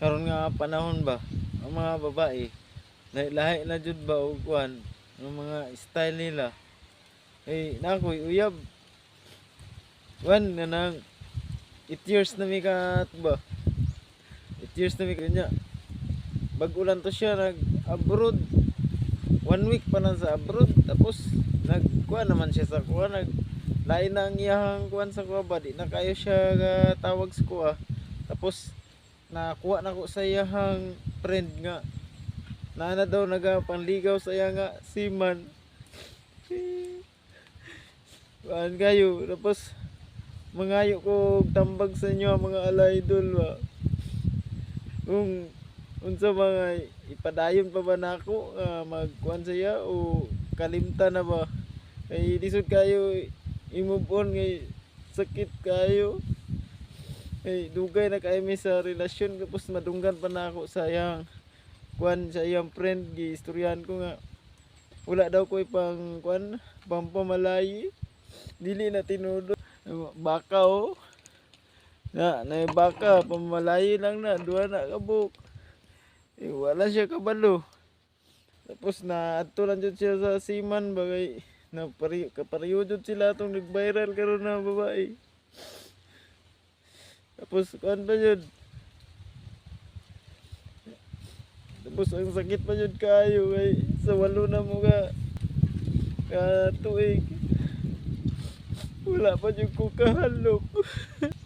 karon nga panahon ba ang mga babae lahi na jud ba og kuan ang mga style nila. Eh nakoy uyab. Wan nga nang 8 years na mi ka ba? 8 years na mi kanya bago lang to siya nag abroad one week pa lang sa abroad tapos nagkuha naman siya sa kuha nag lain na ang iyahang kuhan sa kuha ba? Di na kayo siya ga tawag sa kuha. Tapos nakuha na ko sa iyahang friend nga. Na na daw nagapangligaw sa iya nga siman Kuhan kayo tapos mangayo ko tambag sa inyo mga alaydol ba kung unsa mga ipadayon pa ba nako nga magkuan sa iya o kalimta na ba? Kay lisod kayo i-move on kay sakit kayo kay dugay na kayo mi sa relasyon tapos madunggan pa na ako sa iyang kuan sa iyang friend gi istoryahan ko nga. Wala daw ko pang kuan pampamalayi dili na tinudo. Baka oh. Na na baka pamalayi lang na duha na kabuk eh, wala siya kabalo. Tapos na adto lang jud siya sa siman bagay na pari kapariyo jud sila tong nag-viral karon na babae tapos kuan pa jud tapos ang sakit pa jud kayo kay sa walo na mo ka ka tuig. Wala pa jud ko kahalok